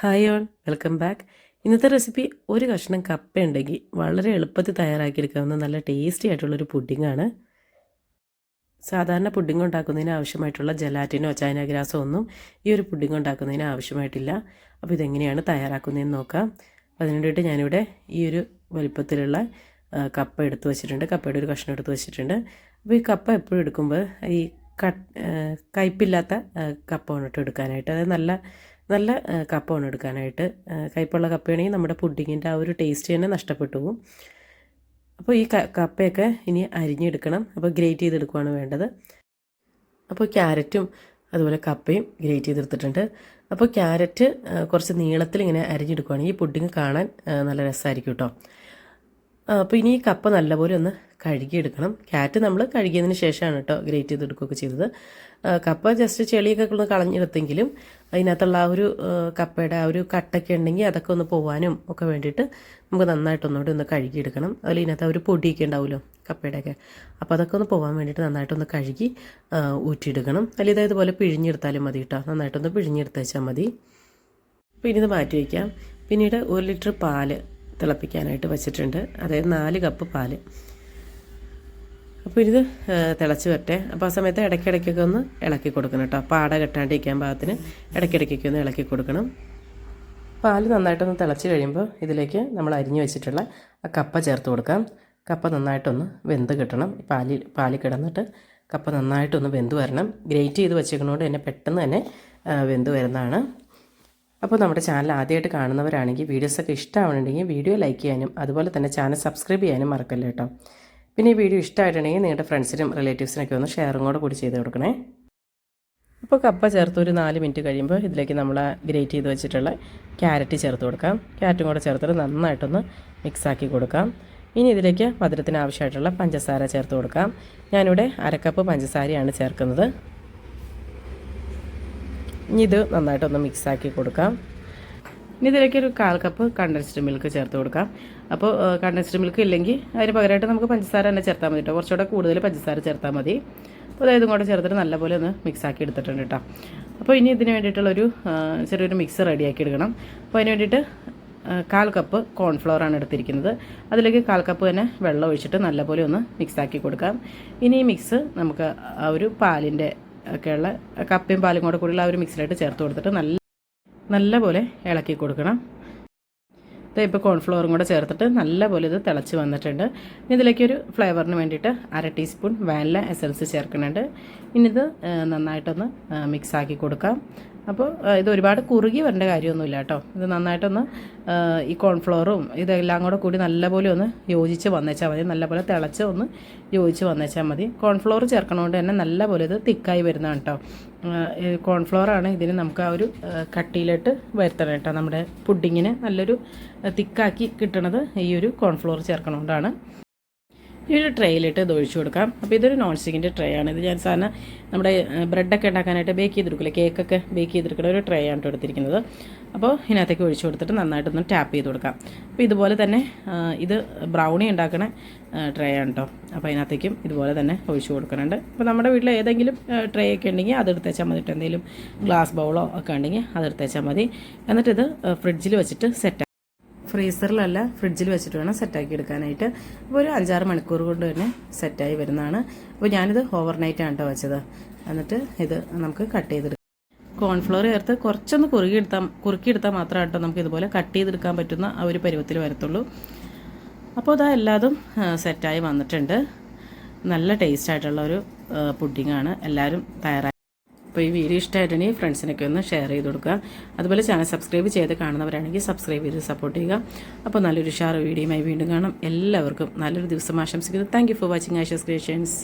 Hi all welcome back ഇന്നത്തെ recipe ഒരു കഷ്ണം കപ്പ ഉണ്ടെങ്കിൽ വളരെ എളുപ്പത്തിൽ തയ്യാറാക്കിയെടുക്കാവുന്ന നല്ല ടേസ്റ്റി ആയിട്ടുള്ളൊരു പുഡിങ്ങാണ്. സാധാരണ പുഡിംഗ് ഉണ്ടാക്കുന്നതിന് ആവശ്യമായിട്ടുള്ള ജലാറ്റിനോ ചൈന ഗ്രാസോ ഒന്നും ഈ ഒരു പുഡിംഗ് ഉണ്ടാക്കുന്നതിന് ആവശ്യമായിട്ടില്ല. അപ്പോൾ ഇതെങ്ങനെയാണ് തയ്യാറാക്കുന്നതെന്ന് നോക്കാം. അതിനു വേണ്ടിയിട്ട് ഞാനിവിടെ ഈ ഒരു വലിപ്പത്തിലുള്ള കപ്പ എടുത്ത് വെച്ചിട്ടുണ്ട്. കപ്പയുടെ ഒരു കഷ്ണം എടുത്തു വെച്ചിട്ടുണ്ട്. അപ്പോൾ ഈ കപ്പ എപ്പോഴും എടുക്കുമ്പോൾ ഈ കട്ട് കയ്പില്ലാത്ത കപ്പ വന്നിട്ട് എടുക്കാനായിട്ട്. അതായത് നല്ല നല്ല കപ്പമാണ് എടുക്കാനായിട്ട്. കയ്പുള്ള കപ്പയാണെങ്കിൽ നമ്മുടെ പുഡിങ്ങിന്റെ ആ ഒരു ടേസ്റ്റ് തന്നെ നഷ്ടപ്പെട്ടു പോകും. അപ്പോൾ ഈ കപ്പയൊക്കെ ഇനി അരിഞ്ഞെടുക്കണം. അപ്പോൾ ഗ്രേറ്റ് ചെയ്തെടുക്കുകയാണ് വേണ്ടത്. അപ്പോൾ ക്യാരറ്റും അതുപോലെ കപ്പയും ഗ്രേറ്റ് ചെയ്തെടുത്തിട്ടുണ്ട്. അപ്പോൾ ക്യാരറ്റ് കുറച്ച് നീളത്തിൽ ഇങ്ങനെ അരിഞ്ഞെടുക്കുകയാണെങ്കിൽ ഈ പുഡിങ് കാണാൻ നല്ല രസമായിരിക്കും കേട്ടോ. അപ്പോൾ ഇനി ഈ കപ്പ നല്ലപോലെ ഒന്ന് കഴുകിയെടുക്കണം. ക്യാറ്റ് നമ്മൾ കഴുകിയതിന് ശേഷമാണ് കേട്ടോ ഗ്രേറ്റ് ചെയ്തെടുക്കുകയൊക്കെ ചെയ്തത്. കപ്പ ജസ്റ്റ് ചെളിയൊക്കെ ഒന്ന് കളഞ്ഞെടുത്തെങ്കിലും അതിനകത്തുള്ള ആ ഒരു കപ്പയുടെ ആ ഒരു കട്ടൊക്കെ ഉണ്ടെങ്കിൽ അതൊക്കെ ഒന്ന് പോകാനും ഒക്കെ വേണ്ടിയിട്ട് നമുക്ക് നന്നായിട്ടൊന്നുകൂടി ഒന്ന് കഴുകിയെടുക്കണം. അതിൽ ഇതിനകത്ത് ആ ഒരു പൊടിയൊക്കെ ഉണ്ടാവുമല്ലോ കപ്പയുടെയൊക്കെ. അപ്പോൾ അതൊക്കെ ഒന്ന് പോകാൻ വേണ്ടിയിട്ട് നന്നായിട്ടൊന്ന് കഴുകി ഊറ്റിയെടുക്കണം. അല്ലെങ്കിൽ ഇതായത് പോലെ പിഴിഞ്ഞെടുത്താലും മതി കേട്ടോ നന്നായിട്ടൊന്ന് പിഴിഞ്ഞെടുത്ത് വെച്ചാൽ മതി. അപ്പോൾ ഇനി ഇത് മാറ്റി വയ്ക്കാം. പിന്നീട് ഒരു ലിറ്റർ പാൽ തിളപ്പിക്കാനായിട്ട് വെച്ചിട്ടുണ്ട്. അതായത് നാല് കപ്പ് പാൽ. അപ്പോൾ ഇത് തിളച്ച് വരട്ടെ. അപ്പോൾ ആ സമയത്ത് ഇടയ്ക്കിടയ്ക്കൊക്കെ ഒന്ന് ഇളക്കി കൊടുക്കണം കേട്ടോ. പാട കെട്ടാണ്ടിരിക്കാൻ പാകത്തിന് ഇടയ്ക്കിടയ്ക്കൊക്കെ ഒന്ന് ഇളക്കി കൊടുക്കണം. പാൽ നന്നായിട്ടൊന്ന് തിളച്ച് കഴിയുമ്പോൾ ഇതിലേക്ക് നമ്മൾ അരിഞ്ഞു വെച്ചിട്ടുള്ള ആ കപ്പ ചേർത്ത് കൊടുക്കാം. കപ്പ നന്നായിട്ടൊന്ന് വെന്ത് കിട്ടണം. പാലിൽ പാലിൽ കിടന്നിട്ട് കപ്പ നന്നായിട്ടൊന്ന് വെന്ത് വരണം. ഗ്രേറ്റ് ചെയ്ത് വെച്ചേക്കുന്നതുകൊണ്ട് തന്നെ പെട്ടെന്ന് തന്നെ വെന്ത് വരുന്നതാണ്. അപ്പോൾ നമ്മുടെ ചാനൽ ആദ്യമായിട്ട് കാണുന്നവരാണെങ്കിൽ വീഡിയോസൊക്കെ ഇഷ്ടമാവണമെങ്കിൽ വീഡിയോ ലൈക്ക് ചെയ്യാനും അതുപോലെ തന്നെ ചാനൽ സബ്സ്ക്രൈബ് ചെയ്യാനും മറക്കല്ല കേട്ടോ. പിന്നെ ഈ വീഡിയോ ഇഷ്ടമായിട്ടുണ്ടെങ്കിൽ നിങ്ങളുടെ ഫ്രണ്ട്സിനും റിലേറ്റീവ്സിനൊക്കെ ഒന്ന് ഷെയറും കൂടെ കൂടി ചെയ്ത് കൊടുക്കണേ. അപ്പോൾ കപ്പ ചേർത്ത് ഒരു നാല് മിനിറ്റ് കഴിയുമ്പോൾ ഇതിലേക്ക് നമ്മൾ ഗ്രേറ്റ് ചെയ്ത് വെച്ചിട്ടുള്ള ക്യാരറ്റ് ചേർത്ത് കൊടുക്കാം. ക്യാരറ്റും കൂടെ ചേർത്തിട്ട് നന്നായിട്ടൊന്ന് മിക്സാക്കി കൊടുക്കാം. ഇനി ഇതിലേക്ക് മധുരത്തിന് ആവശ്യമായിട്ടുള്ള പഞ്ചസാര ചേർത്ത് കൊടുക്കാം. ഞാനിവിടെ അരക്കപ്പ് പഞ്ചസാരയാണ് ചേർക്കുന്നത്. ഇനി ഇത് നന്നായിട്ടൊന്ന് മിക്സാക്കി കൊടുക്കാം. ഇനി ഇതിലേക്ക് ഒരു കാൽ കപ്പ് കണ്ടൻസ്ഡ് മിൽക്ക് ചേർത്ത് കൊടുക്കാം. അപ്പോൾ കണ്ടൻസ്ഡ് മിൽക്ക് ഇല്ലെങ്കിൽ അതിന് പകരമായിട്ട് നമുക്ക് പഞ്ചസാര തന്നെ ചേർത്താൽ മതി കേട്ടോ. കുറച്ചുകൂടെ കൂടുതൽ പഞ്ചസാര ചേർത്താൽ മതി. അപ്പോൾ അതായത് കൂടെ ചേർത്തിട്ട് നല്ലപോലെ ഒന്ന് മിക്സാക്കി എടുത്തിട്ടുണ്ട് കേട്ടോ. അപ്പോൾ ഇനി ഇതിന് വേണ്ടിയിട്ടുള്ളൊരു ചെറിയൊരു മിക്സ് റെഡിയാക്കി എടുക്കണം. അപ്പോൾ അതിന് വേണ്ടിയിട്ട് കാൽ കപ്പ് കോൺഫ്ലവർ ആണ് എടുത്തിരിക്കുന്നത്. അതിലേക്ക് കാൽ കപ്പ് തന്നെ വെള്ളം ഒഴിച്ചിട്ട് നല്ലപോലെ ഒന്ന് മിക്സാക്കി കൊടുക്കാം. ഇനി ഈ മിക്സ് നമുക്ക് ആ ഒരു പാലിന്റെ ഒക്കെയുള്ള കപ്പയും പാലും കൂടെ കൂടിയുള്ള ആ ഒരു മിക്സിലായിട്ട് ചേർത്ത് കൊടുത്തിട്ട് നല്ല നല്ലപോലെ ഇളക്കി കൊടുക്കണം. ഇപ്പോൾ കോൺഫ്ലവറും കൂടെ ചേർത്തിട്ട് നല്ലപോലെ ഇത് തിളച്ച് വന്നിട്ടുണ്ട്. ഇനി ഇതിലേക്ക് ഒരു ഫ്ലേവറിന് വേണ്ടിയിട്ട് അര ടീസ്പൂൺ വാനില എസൻസ് ചേർക്കുന്നുണ്ട്. ഇനി ഇത് നന്നായിട്ടൊന്ന് മിക്സാക്കി കൊടുക്കാം. അപ്പോൾ ഇത് ഒരുപാട് കുറുകി വരേണ്ട കാര്യമൊന്നുമില്ല കേട്ടോ. ഇത് നന്നായിട്ടൊന്ന് ഈ കോൺഫ്ലോറും ഇതെല്ലാം കൂടെ കൂടി നല്ലപോലെ ഒന്ന് യോജിച്ച് വന്നേച്ചാൽ മതി. നല്ലപോലെ തിളച്ച് ഒന്ന് യോജിച്ച് വന്നേച്ചാൽ മതി. കോൺഫ്ലോർ ചേർക്കണോണ്ട് തന്നെ നല്ലപോലെ ഇത് തിക്കായി വരുന്നതാണ് കേട്ടോ. കോൺഫ്ലോറാണ് ഇതിന് നമുക്ക് ആ ഒരു കട്ടിയിലിട്ട് വരുത്തണം കേട്ടോ. നമ്മുടെ പുഡിങ്ങിന് നല്ലൊരു തിക്കാക്കി കിട്ടണത് ഈ ഒരു കോൺഫ്ലോർ ചേർക്കണോണ്ടാണ്. ഈ ഒരു ട്രേയിലിട്ട് ഇത് ഒഴിച്ചു കൊടുക്കാം. അപ്പോൾ ഇതൊരു നോൺ സ്റ്റിക്കിന്റെ ട്രേ ആണ്. ഇത് ഞാൻ സാധാരണ നമ്മുടെ ബ്രെഡൊക്കെ ഉണ്ടാക്കാനായിട്ട് ബേക്ക് ചെയ്തെടുക്കില്ല കേക്കൊക്കെ ബേക്ക് ചെയ്തെടുക്കുന്ന ഒരു ട്രേ ആണ് എടുത്തിരിക്കുന്നത്. അപ്പോൾ ഇതിനകത്തേക്ക് ഒഴിച്ചു കൊടുത്തിട്ട് നന്നായിട്ടൊന്ന് ടാപ്പ് ചെയ്ത് കൊടുക്കാം. അപ്പോൾ ഇതുപോലെ തന്നെ ഇത് ബ്രൗണി ഉണ്ടാക്കണ ട്രേ ആണ് കേട്ടോ. അപ്പോൾ അതിനകത്തേക്കും ഇതുപോലെ തന്നെ ഒഴിച്ചു കൊടുക്കുന്നുണ്ട്. അപ്പോൾ നമ്മുടെ വീട്ടിൽ ഏതെങ്കിലും ട്രേ ഒക്കെ ഉണ്ടെങ്കിൽ അത് വെച്ചാൽ മതി. എന്തെങ്കിലും ഗ്ലാസ് ബൗളോ ഒക്കെ ഉണ്ടെങ്കിൽ അത് വെച്ചാൽ മതി. എന്നിട്ടിത് ഫ്രിഡ്ജിൽ വെച്ചിട്ട് സെറ്റ് ഫ്രീസറിലല്ല ഫ്രിഡ്ജിൽ വെച്ചിട്ട് വേണം സെറ്റാക്കി എടുക്കാനായിട്ട്. അപ്പോൾ ഒരു അഞ്ചാറ് മണിക്കൂർ കൊണ്ട് തന്നെ സെറ്റായി വരുന്നതാണ്. അപ്പോൾ ഞാനിത് ആണ് കേട്ടോ വെച്ചത്. എന്നിട്ട് ഇത് നമുക്ക് കട്ട് ചെയ്തെടുക്കാം. കോൺഫ്ലോർ ചേർത്ത് കുറച്ചൊന്ന് കുറുകിയെടുത്താൽ കുറുക്കിയെടുത്താൽ മാത്രമേ കേട്ടോ നമുക്ക് ഇതുപോലെ കട്ട് ചെയ്തെടുക്കാൻ പറ്റുന്ന ആ ഒരു പരുവത്തിൽ വരത്തുള്ളൂ. അപ്പോൾ ഇതാ എല്ലാതും സെറ്റായി വന്നിട്ടുണ്ട്. നല്ല ടേസ്റ്റ് ആയിട്ടുള്ള ഒരു പുഡിങ്ങാണ് എല്ലാവരും തയ്യാറായി അപ്പോൾ ഈ വീഡിയോ ഇഷ്ടമായിട്ടുണ്ടെങ്കിൽ ഫ്രണ്ട്സിനൊക്കെ ഒന്ന് ഷെയർ ചെയ്ത് കൊടുക്കുക. അതുപോലെ ചാനൽ സബ്സ്ക്രൈബ് ചെയ്ത് കാണുന്നവരാണെങ്കിൽ സബ്സ്ക്രൈബ് ചെയ്ത് സപ്പോർട്ട് ചെയ്യുക. അപ്പോൾ നല്ലൊരു ഷാർ വീഡിയോയുമായി വീണ്ടും കാണാം. എല്ലാവർക്കും നല്ലൊരു ദിവസം ആശംസിക്കുന്നു. Thank for watching Ashes creations